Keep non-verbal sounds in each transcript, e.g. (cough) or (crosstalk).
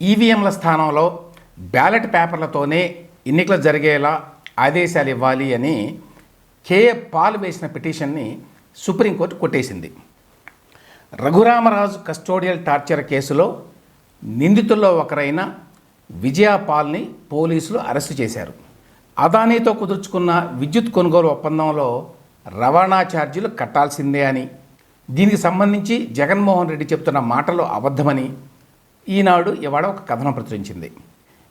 ఈవీఎంల స్థానంలో బ్యాలెట్ పేపర్లతోనే ఎన్నికలు జరిగేలా ఆదేశాలు ఇవ్వాలి అని కేఏ పాల్ వేసిన పిటిషన్ని సుప్రీంకోర్టు కొట్టేసింది. రఘురామరాజు కస్టోడియల్ టార్చర్ కేసులో నిందితుల్లో ఒకరైన విజయ పాల్ని పోలీసులు అరెస్టు చేశారు. అదానీతో కుదుర్చుకున్న విద్యుత్ కొనుగోలు ఒప్పందంలో రవాణా ఛార్జీలు కట్టాల్సిందే అని. దీనికి సంబంధించి జగన్మోహన్ రెడ్డి చెప్తున్న మాటలు అబద్ధమని ఈనాడు ఇవాళ ఒక కథనం ప్రచురించింది.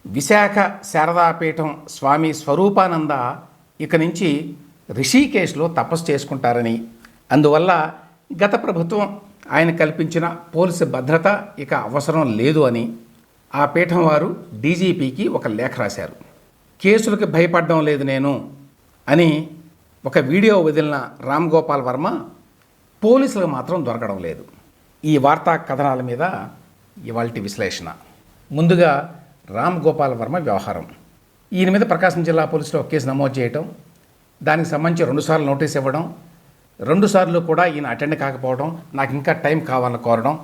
విశాఖ శారదాపీఠం స్వామి స్వరూపానంద ఇక నుంచి రిషికేశ్లో తపస్సు చేసుకుంటారని. అందువల్ల గత ప్రభుత్వం ఆయన కల్పించిన పోలీసు భద్రత ఇక అవసరం లేదు అని ఆ పీఠం వారు డీజీపీకి ఒక లేఖ రాశారు. కేసులకు భయపడడం లేదు నేను అని ఒక వీడియో వదిలిన రామ్ గోపాల్ వర్మ పోలీసులకు మాత్రం దొరకడం లేదు. ఈ వార్తా కథనాల మీద ఇవాళ విశ్లేషణ. ముందుగా రామ్ గోపాల్ వర్మ వ్యవహారం. ఈయన మీద ప్రకాశం జిల్లా పోలీసులు ఒక కేసు నమోదు చేయటం దానికి సంబంధించి రెండుసార్లు నోటీస్ ఇవ్వడం రెండుసార్లు కూడా ఈయన అటెండ్ కాకపోవడం నాకు ఇంకా టైం కావాలని కోరడం.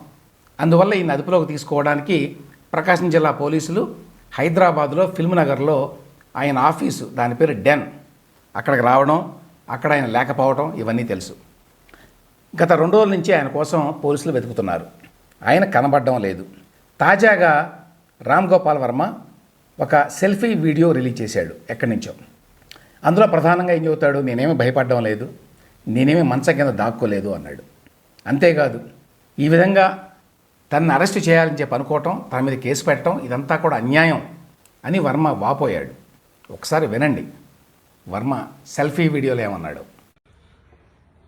అందువల్ల ఈయన అదుపులోకి తీసుకోవడానికి ప్రకాశం జిల్లా పోలీసులు హైదరాబాద్లో ఫిల్మ్ నగర్లో ఆయన ఆఫీసు దాని పేరు డెన్. అక్కడికి రావడం అక్కడ ఆయన లేకపోవడం ఇవన్నీ తెలుసు. గత రెండు రోజుల నుంచి ఆయన కోసం పోలీసులు వెతుకుతున్నారు. ఆయన కనబడడం లేదు. తాజాగా రామ్ గోపాల్ వర్మ ఒక సెల్ఫీ వీడియో రిలీజ్ చేశాడు ఎక్కడి నుంచో. అందులో ప్రధానంగా ఏం చెబుతాడు? నేనేమి భయపడడం లేదు. నేనేమి మంచం కింద దాక్కోలేదు అన్నాడు. అంతేకాదు ఈ విధంగా తనను అరెస్ట్ చేయాలని చెప్పి అనుకోవటం తన మీద కేసు పెట్టడం ఇదంతా కూడా అన్యాయం అని వర్మ వాపోయాడు. ఒకసారి వినండి. వర్మ సెల్ఫీ వీడియోలో ఏమన్నాడు?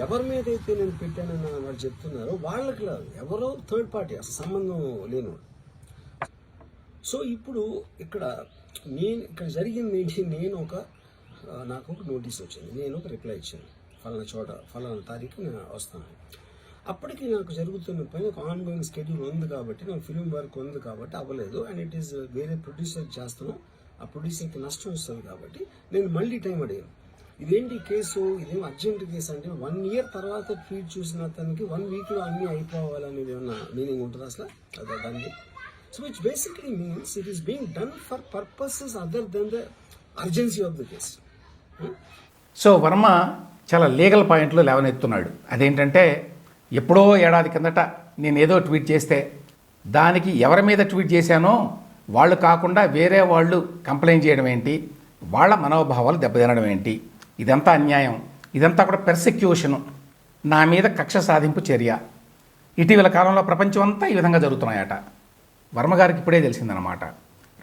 ఎవరి మీద అయితే నేను పెట్టానని వాళ్ళు చెప్తున్నారో వాళ్ళకి లేదు ఎవరో థర్డ్ పార్టీ అసలు సంబంధం లేనివాడు. సో ఇప్పుడు ఇక్కడ నేను ఇక్కడ జరిగింది ఏంటి? నేను ఒక నాకు ఒక నోటీస్ వచ్చింది. నేను ఒక రిప్లై ఇచ్చాను. ఫలానా చోట ఫలానా తారీఖు నేను వస్తాను. అప్పటికి నాకు జరుగుతున్న పని ఒక ఆన్గోయింగ్ స్కెడ్యూల్ ఉంది కాబట్టి నాకు ఫిలిం వర్క్ ఉంది కాబట్టి అవ్వలేదు. అండ్ ఇట్ ఈస్ వేరే ప్రొడ్యూసర్ చేస్తున్నాం. ఆ ప్రొడ్యూసర్కి నష్టం వస్తుంది కాబట్టి నేను మళ్ళీ టైం అడిగాను. ఇదేంటి కేసు? ఇదేం అర్జెంట్ కేసు అంటే వన్ ఇయర్ తర్వాత ట్వీట్ చూసిన అతనికి వన్ వీక్లో అన్నీ అయిపోవాలనేది ఏమన్నా మీనింగ్ ఉంటుంది అసలు? అదే దానికి. So which basically means it is being done for purposes other than the urgency of the case so Varma చాలా లీగల్ పాయింట్లు లేవనెత్తున్నాడు. అదేంటంటే ఎప్పుడో ఏడాది కిందట నేను ఏదో ట్వీట్ చేస్తే దానికి ఎవరి మీద ట్వీట్ చేశానో వాళ్ళు కాకుండా వేరే వాళ్ళు కంప్లైంట్ చేయడం ఏంటి? వాళ్ళ మనోభావాలు దెబ్బతినడం ఏంటి? ఇదంతా అన్యాయం. ఇదంతా కూడా పెర్సిక్యూషను నా మీద కక్ష సాధింపు చర్య. ఇటీవల కాలంలో ప్రపంచం అంతా ఈ విధంగా జరుగుతున్నాయట. వర్మ గారికి ఇప్పుడే తెలిసిందనమాట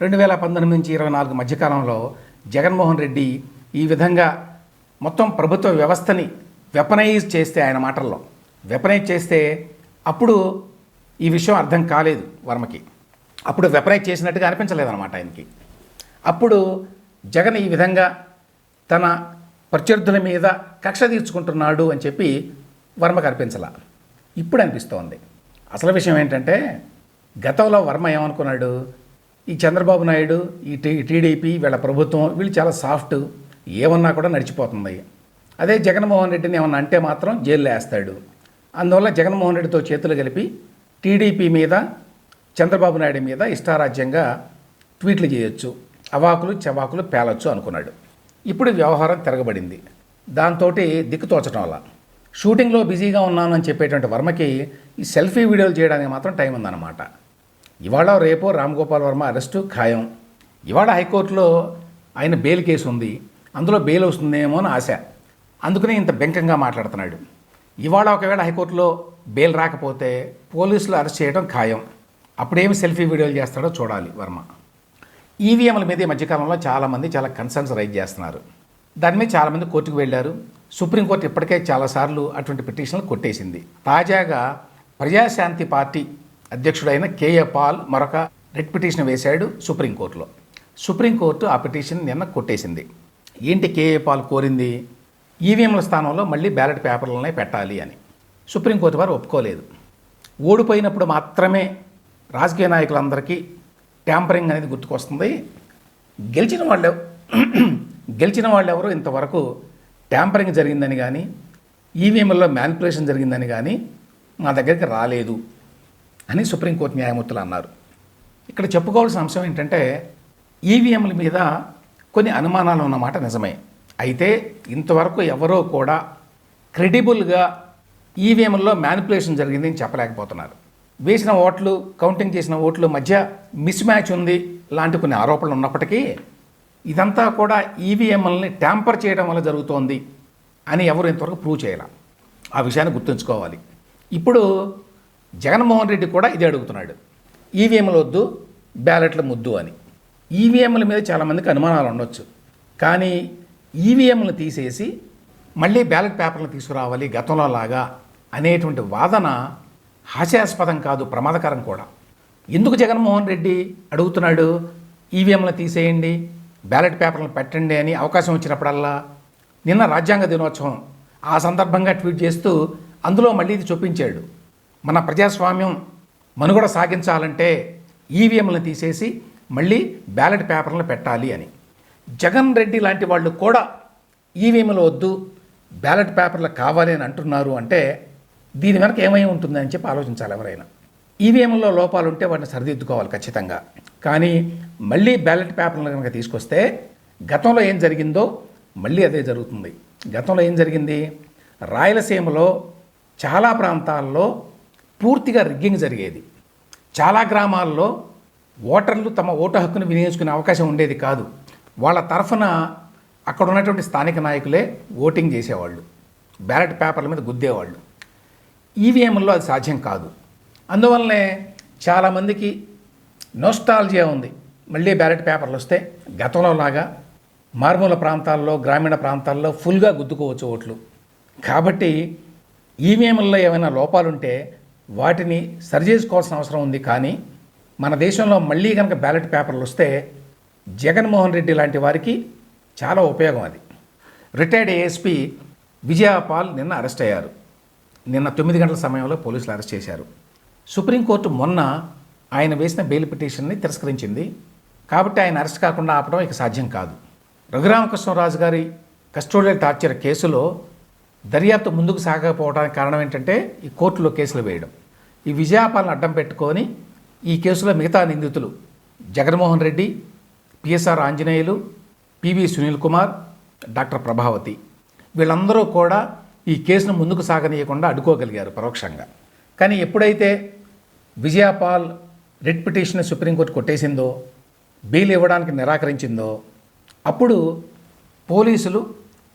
రెండు వేల పంతొమ్మిది నుంచి ఇరవై నాలుగు మధ్యకాలంలో జగన్మోహన్ రెడ్డి ఈ విధంగా మొత్తం ప్రభుత్వ వ్యవస్థని వెపనైజ్ చేస్తే ఆయన మాటల్లో. వెపనైజ్ చేస్తే అప్పుడు ఈ విషయం అర్థం కాలేదు వర్మకి. అప్పుడు వెపనైజ్ చేసినట్టుగా అనిపించలేదన్నమాట ఆయనకి. అప్పుడు జగన్ ఈ విధంగా తన ప్రత్యర్థుల మీద కక్ష తీర్చుకుంటున్నాడు అని చెప్పి వర్మ కనిపించాల. ఇప్పుడు అనిపిస్తోంది. అసలు విషయం ఏంటంటే గతంలో వర్మ ఏమనుకున్నాడు? ఈ చంద్రబాబు నాయుడు ఈ టీ టీడీపీ వీళ్ళ ప్రభుత్వం వీళ్ళు చాలా సాఫ్ట్ ఏమన్నా కూడా నడిచిపోతుంది. అదే జగన్మోహన్ రెడ్డిని ఏమన్నా అంటే మాత్రం జైల్లో వేస్తాడు. అందువల్ల జగన్మోహన్ రెడ్డితో చేతులు కలిపి టీడీపీ మీద చంద్రబాబు నాయుడు మీద ఇష్టారాజ్యంగా ట్వీట్లు చేయొచ్చు. అవాకులు చవాకులు పేలొచ్చు అనుకున్నాడు. ఇప్పుడు వ్యవహారం తిరగబడింది. దాంతో దిక్కుతోచడం వల్ల. షూటింగ్లో బిజీగా ఉన్నానని చెప్పేటువంటి వర్మకి ఈ సెల్ఫీ వీడియోలు చేయడానికి మాత్రం టైం ఉందన్నమాట. ఇవాళ రేపో రామ్ గోపాల్ వర్మ అరెస్టు ఖాయం. ఇవాళ హైకోర్టులో ఆయన బెయిల్ కేసు ఉంది. అందులో బెయిల్ వస్తుందేమో అని ఆశ. అందుకనే ఇంత బెంకంగా మాట్లాడుతున్నాడు. ఇవాళ ఒకవేళ హైకోర్టులో బెయిల్ రాకపోతే పోలీసులు అరెస్ట్ చేయడం ఖాయం. అప్పుడేమి సెల్ఫీ వీడియోలు చేస్తాడో చూడాలి వర్మ. ఈవీఎంల మీద ఈ మధ్యకాలంలో చాలామంది చాలా కన్సర్న్స్ రైజ్ చేస్తున్నారు. దాని మీద చాలామంది కోర్టుకు వెళ్ళారు. సుప్రీంకోర్టు ఇప్పటికే చాలాసార్లు అటువంటి పిటిషన్లు కొట్టేసింది. తాజాగా ప్రజాశాంతి పార్టీ అధ్యక్షుడైన కేఏ పాల్ మరొక రెడ్ పిటిషన్ వేశాడు సుప్రీంకోర్టులో. సుప్రీంకోర్టు ఆ పిటిషన్ నిన్న కొట్టేసింది. ఏంటి కేఏ పాల్ కోరింది? ఈవీఎంల స్థానంలో మళ్ళీ బ్యాలెట్ పేపర్లనే పెట్టాలి అని. సుప్రీంకోర్టు వారు ఒప్పుకోలేదు. ఓడిపోయినప్పుడు మాత్రమే రాజకీయ నాయకులందరికీ ట్యాంపరింగ్ అనేది గుర్తుకొస్తుంది. గెలిచిన వాళ్ళు (clears throat) గెలిచిన వాళ్ళు ఎవరు ఇంతవరకు ట్యాంపరింగ్ జరిగిందని కానీ ఈవీఎంలలో మ్యానిపులేషన్ జరిగిందని కానీ మా దగ్గరికి రాలేదు అని సుప్రీంకోర్టు న్యాయమూర్తులు అన్నారు. ఇక్కడ చెప్పుకోవాల్సిన అంశం ఏంటంటే ఈవీఎంల మీద కొన్ని అనుమానాలు ఉన్నమాట నిజమే. అయితే ఇంతవరకు ఎవరో కూడా క్రెడిబుల్గా ఈవీఎంలో మ్యానిపులేషన్ జరిగిందని చెప్పలేకపోతున్నారు. వేసిన ఓట్లు కౌంటింగ్ చేసిన ఓట్ల మధ్య మిస్ మ్యాచ్ ఉంది లాంటి కొన్ని ఆరోపణలు ఉన్నప్పటికీ ఇదంతా కూడా ఈవీఎంలని ట్యాంపర్ చేయడం వల్ల జరుగుతోంది అని ఎవరు ఇంతవరకు ప్రూవ్ చేయాల. ఆ విషయాన్ని గుర్తుంచుకోవాలి. ఇప్పుడు జగన్మోహన్ రెడ్డి కూడా ఇదే అడుగుతున్నాడు. ఈవీఎంలు వద్దు బ్యాలెట్ల ముద్దు అని. ఈవీఎంల మీద చాలామందికి అనుమానాలు ఉండొచ్చు. కానీ ఈవీఎంలు తీసేసి మళ్ళీ బ్యాలెట్ పేపర్లు తీసుకురావాలి గతంలో లాగా అనేటువంటి వాదన హాస్యాస్పదం కాదు ప్రమాదకరం కూడా. ఎందుకు జగన్మోహన్ రెడ్డి అడుగుతున్నాడు ఈవీఎంలు తీసేయండి బ్యాలెట్ పేపర్లను పెట్టండి అని అవకాశం వచ్చినప్పుడల్లా నిన్న రాజ్యాంగ దినోత్సవం ఆ సందర్భంగా ట్వీట్ చేస్తూ అందులో మళ్ళీ ఇది చూపించాడు. మన ప్రజాస్వామ్యం మనుగడ సాగించాలంటే ఈవీఎంలను తీసేసి మళ్ళీ బ్యాలెట్ పేపర్లను పెట్టాలి అని. జగన్ రెడ్డి లాంటి వాళ్ళు కూడా ఈవీఎంలు వద్దు బ్యాలెట్ పేపర్లు కావాలి అని అంటున్నారు అంటే దీని వెనక ఏమై ఉంటుందని చెప్పి ఆలోచించాలి ఎవరైనా. ఈవీఎంలో లోపాలు ఉంటే వాటిని సరిదిద్దుకోవాలి ఖచ్చితంగా. కానీ మళ్ళీ బ్యాలెట్ పేపర్లను కనుక తీసుకొస్తే గతంలో ఏం జరిగిందో మళ్ళీ అదే జరుగుతుంది. గతంలో ఏం జరిగింది? రాయలసీమలో చాలా ప్రాంతాల్లో పూర్తిగా రిగ్గింగ్ జరిగేది. చాలా గ్రామాల్లో ఓటర్లు తమ ఓటు హక్కును వినియోగించుకునే అవకాశం ఉండేది కాదు. వాళ్ళ తరఫున అక్కడ ఉన్నటువంటి స్థానిక నాయకులే ఓటింగ్ చేసేవాళ్ళు. బ్యాలెట్ పేపర్ల మీద గుద్దేవాళ్ళు. ఈవీఎంలో అది సాధ్యం కాదు. అందువల్లనే చాలామందికి నోస్టాలజియా ఉంది. మళ్ళీ బ్యాలెట్ పేపర్లు వస్తే గతంలో లాగా మారుమూల ప్రాంతాల్లో గ్రామీణ ప్రాంతాల్లో ఫుల్గా గుద్దుకోవచ్చు ఓట్లు. కాబట్టి ఈవీఎంల్లో ఏమైనా లోపాలుంటే వాటిని సరిచేసుకోవాల్సిన అవసరం ఉంది. కానీ మన దేశంలో మళ్ళీ కనుక బ్యాలెట్ పేపర్లు వస్తే జగన్మోహన్ రెడ్డి లాంటి వారికి చాలా ఉపయోగం అది. రిటైర్డ్ ఏఎస్పీ విజయపాల్ నిన్న అరెస్ట్ అయ్యారు. నిన్న తొమ్మిది గంటల సమయంలో పోలీసులు అరెస్ట్ చేశారు. సుప్రీంకోర్టు మొన్న ఆయన వేసిన బెయిల్ పిటిషన్ని తిరస్కరించింది. కాబట్టి ఆయన అరెస్ట్ కాకుండా ఆపడం ఇక సాధ్యం కాదు. రఘురామకృష్ణరాజు గారి కస్టోడియల్ టార్చర్ కేసులో దర్యాప్తు ముందుకు సాగకపోవడానికి కారణం ఏంటంటే ఈ కోర్టులో కేసులు వేయడం. ఈ విజయాపాలను అడ్డం పెట్టుకొని ఈ కేసులో మిగతా నిందితులు Jaganmohan Reddy P S R Anjaneyulu P V Sunil Kumar doctor Prabhavathi వీళ్ళందరూ కూడా ఈ కేసును ముందుకు సాగనీయకుండా అడ్డుకోగలిగారు పరోక్షంగా. కానీ ఎప్పుడైతే Vijaypal writ petition supreme court కొట్టేసిందో bail ఇవ్వడానికి నిరాకరించిందో అప్పుడు పోలీసులు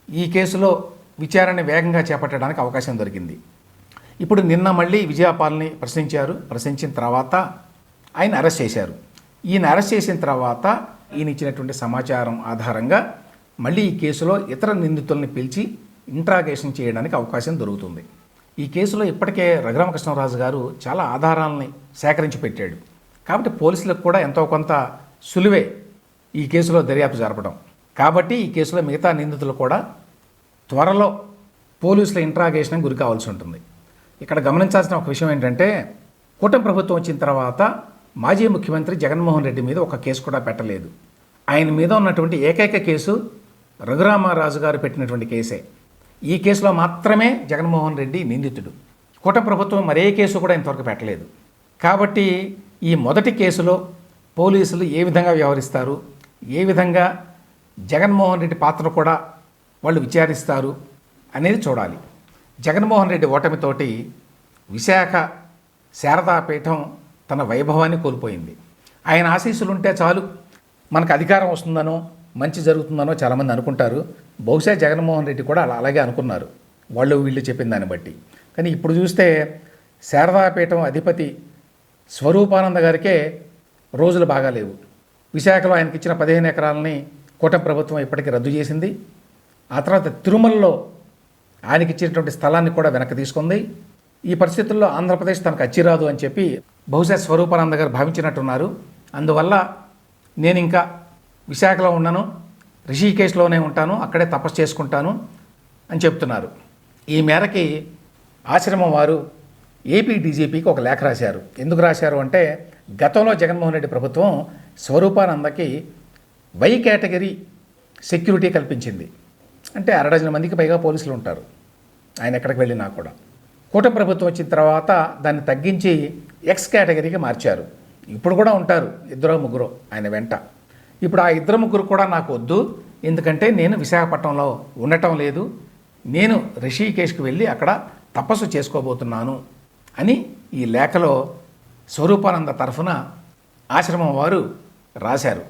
ఈ కేసులో విచారణ వేగంగా చేపట్టడానికి అవకాశం దొరికింది. ఇప్పుడు నిన్న మళ్ళీ విజయపాల్ని ప్రశ్నించారు. ప్రశ్నించిన తర్వాత ఆయన అరెస్ట్ చేశారు. ఈయన అరెస్ట్ చేసిన తర్వాత ఈయన ఇచ్చినటువంటి సమాచారం ఆధారంగా మళ్ళీ ఈ కేసులో ఇతర నిందితుల్ని పిలిచి ఇంట్రాగేషన్ చేయడానికి అవకాశం దొరుకుతుంది. ఈ కేసులో ఇప్పటికే రఘురామకృష్ణరాజు గారు చాలా ఆధారాలని సేకరించి పెట్టాడు. కాబట్టి పోలీసులకు కూడా ఎంతో కొంత సులువే ఈ కేసులో దర్యాప్తు జరపడం. కాబట్టి ఈ కేసులో మిగతా నిందితులు కూడా త్వరలో పోలీసుల ఇంట్రాగేషన్కి గురి కావాల్సి ఉంటుంది. ఇక్కడ గమనించాల్సిన ఒక విషయం ఏంటంటే కూటమి ప్రభుత్వం వచ్చిన తర్వాత మాజీ ముఖ్యమంత్రి జగన్మోహన్ రెడ్డి మీద ఒక కేసు కూడా పెట్టలేదు. ఆయన మీద ఉన్నటువంటి ఏకైక కేసు రఘురామారాజు గారు పెట్టినటువంటి కేసే. ఈ కేసులో మాత్రమే జగన్మోహన్ రెడ్డి నిందితుడు. కూటమి ప్రభుత్వం మరే కేసు కూడా ఇంతవరకు పెట్టలేదు. కాబట్టి ఈ మొదటి కేసులో పోలీసులు ఏ విధంగా వ్యవహరిస్తారు? ఏ విధంగా జగన్మోహన్ రెడ్డి పాత్ర కూడా వాళ్ళు విచారిస్తారు అనేది చూడాలి. జగన్మోహన్ రెడ్డి ఓటమితోటి విశాఖ శారదాపీఠం తన వైభవాన్ని కోల్పోయింది. ఆయన ఆశీస్సులు ఉంటే చాలు. మనకు అధికారం వస్తుందనో మంచి జరుగుతుందనో చాలామంది అనుకుంటారు. బహుశా జగన్మోహన్ రెడ్డి కూడా అలా అలాగే అనుకున్నారు. వాళ్ళు వీళ్ళు చెప్పిన దాన్ని బట్టి. కానీ ఇప్పుడు చూస్తే శారదాపీఠం అధిపతి స్వరూపానంద గారికే రోజులు బాగాలేవు విశాఖలో ఆయనకి ఇచ్చిన పదిహేను ఎకరాలని కూటమి ప్రభుత్వం ఇప్పటికీ రద్దు చేసింది. ఆ తర్వాత తిరుమలలో ఆయనకి ఇచ్చినటువంటి స్థలాన్ని కూడా వెనక్కి తీసుకుంది. ఈ పరిస్థితుల్లో ఆంధ్రప్రదేశ్ తనకు అచ్చిరాదు అని చెప్పి బహుశా స్వరూపానంద గారు భావించినట్టున్నారు. అందువల్ల నేను ఇంకా విశాఖలో ఉన్నాను. రిషికేశ్లోనే ఉంటాను అక్కడే తపస్సు చేసుకుంటాను అని చెప్తున్నారు. ఈ మేరకి ఆశ్రమం వారు ఏపీ డీజీపీకి ఒక లేఖ రాశారు. ఎందుకు రాశారు అంటే గతంలో జగన్మోహన్ రెడ్డి ప్రభుత్వం స్వరూపానందకి వై కేటగిరీ సెక్యూరిటీ కల్పించింది. అంటే అరడజన మందికి పైగా పోలీసులు ఉంటారు. ఆయన ఎక్కడికి వెళ్ళినా కూడా. కూటమి ప్రభుత్వం వచ్చిన తర్వాత దాన్ని తగ్గించి ఎక్స్ కేటగిరీకి మార్చారు. ఇప్పుడు కూడా ఉంటారు ఇద్దరో ముగ్గురో ఆయన వెంట. ఇప్పుడు ఆ ఇద్దరు ముగ్గురు కూడా నాకు వద్దు ఎందుకంటే నేను విశాఖపట్నంలో ఉండటం లేదు. నేను రిషికేశ్కి వెళ్ళి అక్కడ తపస్సు చేసుకోబోతున్నాను అని ఈ లేఖలో స్వరూపానంద తరఫున ఆశ్రమం వారు రాశారు.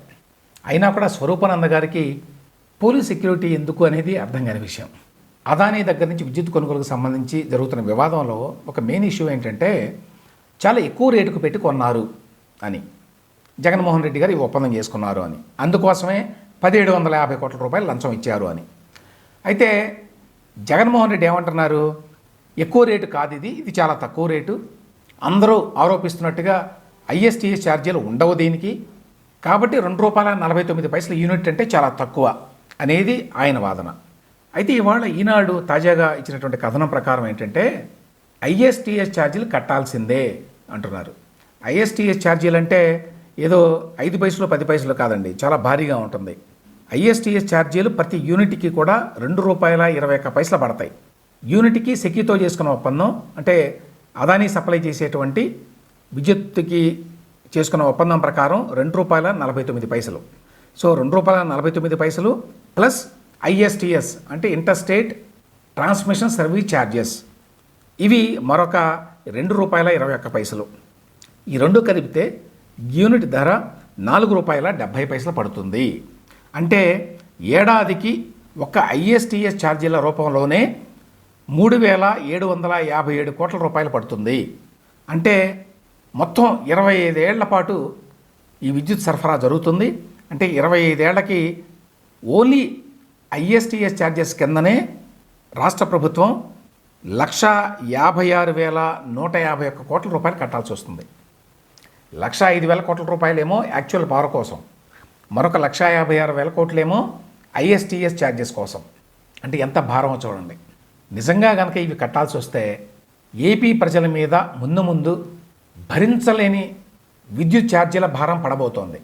అయినా కూడా స్వరూపానంద గారికి పోలీస్ సెక్యూరిటీ ఎందుకు అనేది అర్థం కాని విషయం. అదానీ దగ్గర నుంచి విద్యుత్ కొనుగోలుకు సంబంధించి జరుగుతున్న వివాదంలో ఒక మెయిన్ ఇష్యూ ఏంటంటే చాలా ఎక్కువ రేటుకు పెట్టి కొన్నారు అని. జగన్మోహన్ రెడ్డి గారు ఈ ఒప్పందం చేసుకున్నారు అని. అందుకోసమే పదిహేడు వందల యాభై కోట్ల రూపాయలు లంచం ఇచ్చారు అని. అయితే జగన్మోహన్ రెడ్డి ఏమంటున్నారు? ఎక్కువ రేటు కాదు ఇది ఇది చాలా తక్కువ రేటు. అందరూ ఆరోపిస్తున్నట్టుగా ఐఎస్టీఎస్ ఛార్జీలు ఉండవు దీనికి. కాబట్టి రెండు రూపాయల నలభై తొమ్మిది పైసల యూనిట్ అంటే చాలా తక్కువ అనేది ఆయన వాదన. అయితే ఇవాళ ఈనాడు తాజాగా ఇచ్చినటువంటి కథనం ప్రకారం ఏంటంటే ఐఎస్టీఎస్ ఛార్జీలు కట్టాల్సిందే అంటున్నారు. ఐఎస్టీఎస్ ఛార్జీలు అంటే ఏదో ఐదు పైసలు పది పైసలు కాదండి. చాలా భారీగా ఉంటుంది. ఐఎస్టీఎస్ ఛార్జీలు ప్రతి యూనిట్కి కూడా రెండు రూపాయల ఇరవై ఒక్క పైసలు పడతాయి. యూనిట్కి సెక్యూతో చేసుకున్న ఒప్పందం అంటే అదానీ సప్లై చేసేటువంటి విద్యుత్తుకి చేసుకున్న ఒప్పందం ప్రకారం రెండు రూపాయల నలభై తొమ్మిది పైసలు. సో రెండు రూపాయల నలభై తొమ్మిది పైసలు plus I S T S అంటే interstate transmission service charges. ఇవి మరొక రెండు రూపాయల ఇరవై ఒక్క పైసలు. ఈ రెండు కలిపితే యూనిట్ ధర నాలుగు రూపాయల డెబ్భై పైసలు పడుతుంది. అంటే ఏడాదికి ఒక ఐఎస్టిఎస్ ఛార్జీల రూపంలోనే మూడు వేల ఏడు వందల యాభై ఏడు కోట్ల రూపాయలు పడుతుంది. అంటే మొత్తం ఇరవై ఐదేళ్ళ పాటు ఈ విద్యుత్ సరఫరా జరుగుతుంది. అంటే ఇరవై ఐదేళ్ళకి ఓన్లీ ఐఎస్టిఎస్ ఛార్జెస్ కిందనే రాష్ట్ర ప్రభుత్వం లక్ష యాభై ఆరు వేల నూట యాభై ఒక్క కోట్ల రూపాయలు కట్టాల్సి వస్తుంది. లక్ష ఐదు వేల కోట్ల రూపాయలేమో యాక్చువల్ పవర్ కోసం. మరొక లక్ష యాభై ఆరు వేల కోట్లేమో ఐఎస్టీఎస్ ఛార్జెస్ కోసం. అంటే ఎంత భారమో చూడండి. నిజంగా కనుక ఇవి కట్టాల్సి వస్తే ఏపీ ప్రజల మీద ముందు ముందు భరించలేని విద్యుత్ ఛార్జీల భారం పడబోతోంది.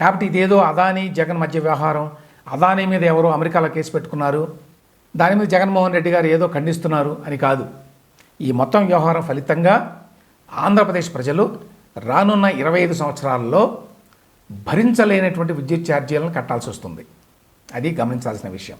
కాబట్టి ఇదేదో అదానీ జగన్ మధ్య వ్యవహారం. అదానీ మీద ఎవరో అమెరికాలో కేసు పెట్టుకున్నారు. దాని మీద జగన్మోహన్ రెడ్డి గారు ఏదో ఖండిస్తున్నారు అని కాదు. ఈ మొత్తం వ్యవహారం ఫలితంగా ఆంధ్రప్రదేశ్ ప్రజలు రానున్న ఇరవై ఐదు సంవత్సరాల్లో భరించలేనటువంటి విద్యుత్ ఛార్జీలను కట్టాల్సి వస్తుంది. అది గమనించాల్సిన విషయం.